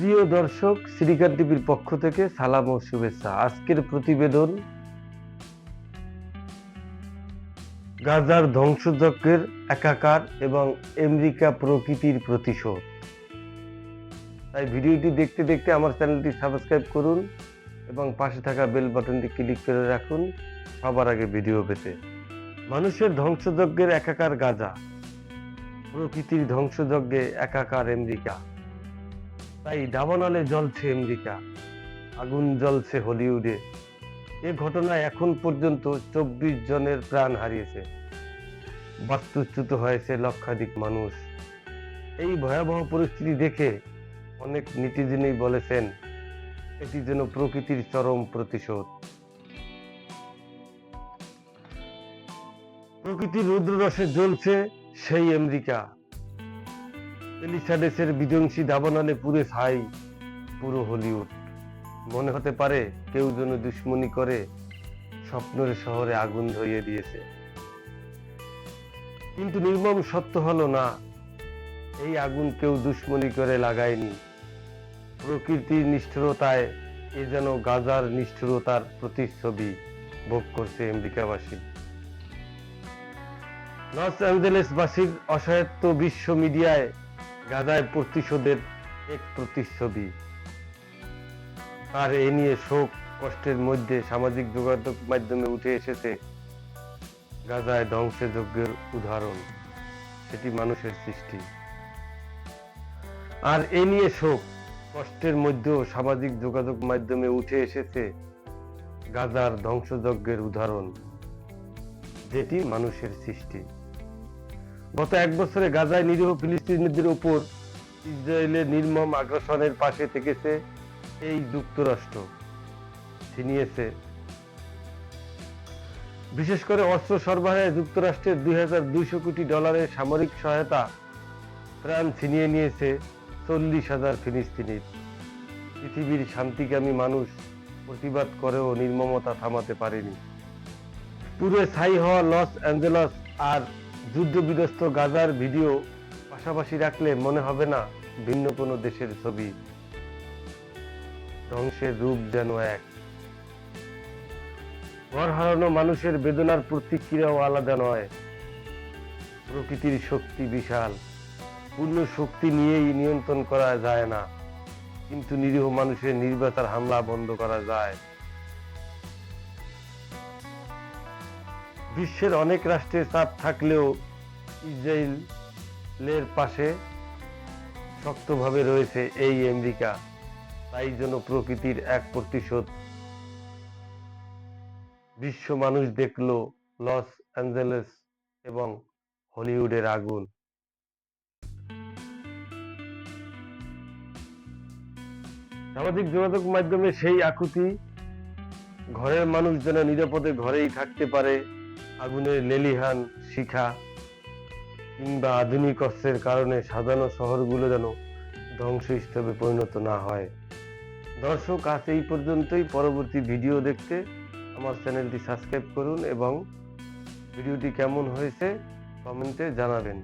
প্রিয় দর্শক শ্রীকার টিভির পক্ষ থেকে সালাম ও শুভেচ্ছা। আজকের প্রতিবেদন, গাজার ধ্বংসযজ্ঞের একাকার এবং আমেরিকা প্রকৃতির প্রতিশোধ। তাই ভিডিওটি দেখতে দেখতে আমার চ্যানেলটি সাবস্ক্রাইব করুন এবং পাশে থাকা বেল বাটনটি ক্লিক করে রাখুন সবার আগে ভিডিও পেতে। মানুষের ধ্বংসযজ্ঞের একাকার গাজা, প্রকৃতির ধ্বংসযজ্ঞে একাকার আমেরিকা। তাই দাবানলে জ্বলছে আমেরিকা, আগুন জ্বলছে হলিউডে। এ ঘটনায় এখন পর্যন্ত চব্বিশ জনের প্রাণ হারিয়েছে। বাস্তুচ্যুত হয়েছে লক্ষাধিক মানুষ। এই ভয়াবহ পরিস্থিতি দেখে অনেক নিটিজনই বলেছেন, এটি যেন প্রকৃতির চরম প্রতিশোধ। প্রকৃতির রুদ্ররসে জ্বলছে সেই আমেরিকা। এলিসাডেসের বিধ্বংসী দাবানলে পুরে ছাই পুরো হলিউড। মনে হতে পারে কেউ যেন দুশ্মনী করে স্বপ্নের শহরে আগুন ধরিয়ে দিয়েছে। কিন্তু নির্মম সত্য হলো না, এই আগুন কেউ দুশ্মনী করে লাগায়নি। প্রকৃতির নিষ্ঠুরতায় এ যেন গাজার নিষ্ঠুরতার প্রতিচ্ছবি ভোগ করছে আমেরিকাবাসী। লস অ্যাঞ্জেলেসবাসীর অসহায়ত্ব বিশ্ব মিডিয়ায় গাজায় প্রতিশোধের এক প্রতিচ্ছবি। আর এ নিয়ে শোক কষ্টের মধ্যে সামাজিক যোগাযোগ মাধ্যমে উঠে এসেছে গাজায় ধ্বংসযজ্ঞের উদাহরণ। সেটি মানুষের সৃষ্টি। আর এ নিয়ে শোক কষ্টের মধ্যেও সামাজিক যোগাযোগ মাধ্যমে উঠে এসেছে গাজার ধ্বংসযজ্ঞের উদাহরণ, যেটি মানুষের সৃষ্টি। গত এক বছরে গাজায় নিরীহ ফিলিস্তিনিদের উপর ইসরায়েলের নির্মম আগ্রাসনের পাশে থেকেছে এই যুক্তরাষ্ট্র। ছিনিয়েছে। বিশেষ করে অস্ত্র সরবরাহে যুক্তরাষ্ট্রের দুই হাজার দুইশো কোটি ডলারের সামরিক সহায়তা প্রাণ ছিনিয়ে নিয়েছে চল্লিশ হাজার ফিলিস্তিনির। পৃথিবীর শান্তিকামী মানুষ প্রতিবাদ করেও নির্মমতা থামাতে পারেনি। পুরো ছাই হওয়া লস অ্যাঞ্জেলস আর যুদ্ধবিধ্বস্ত গাজার ভিডিও পাশাপাশি রাখলে মনে হবে না ভিন্ন কোনো দেশের ছবি। ধ্বংসের রূপ যেন এক। ঘর হারানো মানুষের বেদনার প্রতিক্রিয়াও আলাদা নয়। প্রকৃতির শক্তি বিশাল। পূর্ণ শক্তি নিয়েই নিয়ন্ত্রণ করা যায় না। কিন্তু নিরীহ মানুষের নির্বাচার হামলা বন্ধ করা যায়। বিশ্বের অনেক রাষ্ট্রের চাপ থাকলেও ইসরায়েলের পাশে শক্তভাবে রয়েছে এই আমেরিকা। তাই জন্য প্রকৃতির এক প্রতিশোধ। বিশ্ব মানুষ দেখল লস অ্যাঞ্জেলেস এবং হলিউডের আগুন। সামাজিক যোগাযোগ মাধ্যমে সেই আকুতি, ঘরের মানুষ যেন নিরাপদে ঘরেই থাকতে পারে আগুনের লেলিহান, শিখা কিংবা আধুনিক অস্ত্রের কারণে সাজানো শহরগুলো যেন ধ্বংস ধ্বংসস্তূপে পরিণত না হয়। দর্শক, আজ এই পর্যন্তই। পরবর্তী ভিডিও দেখতে আমার চ্যানেলটি সাবস্ক্রাইব করুন এবং ভিডিওটি কেমন হয়েছে কমেন্টে জানাবেন।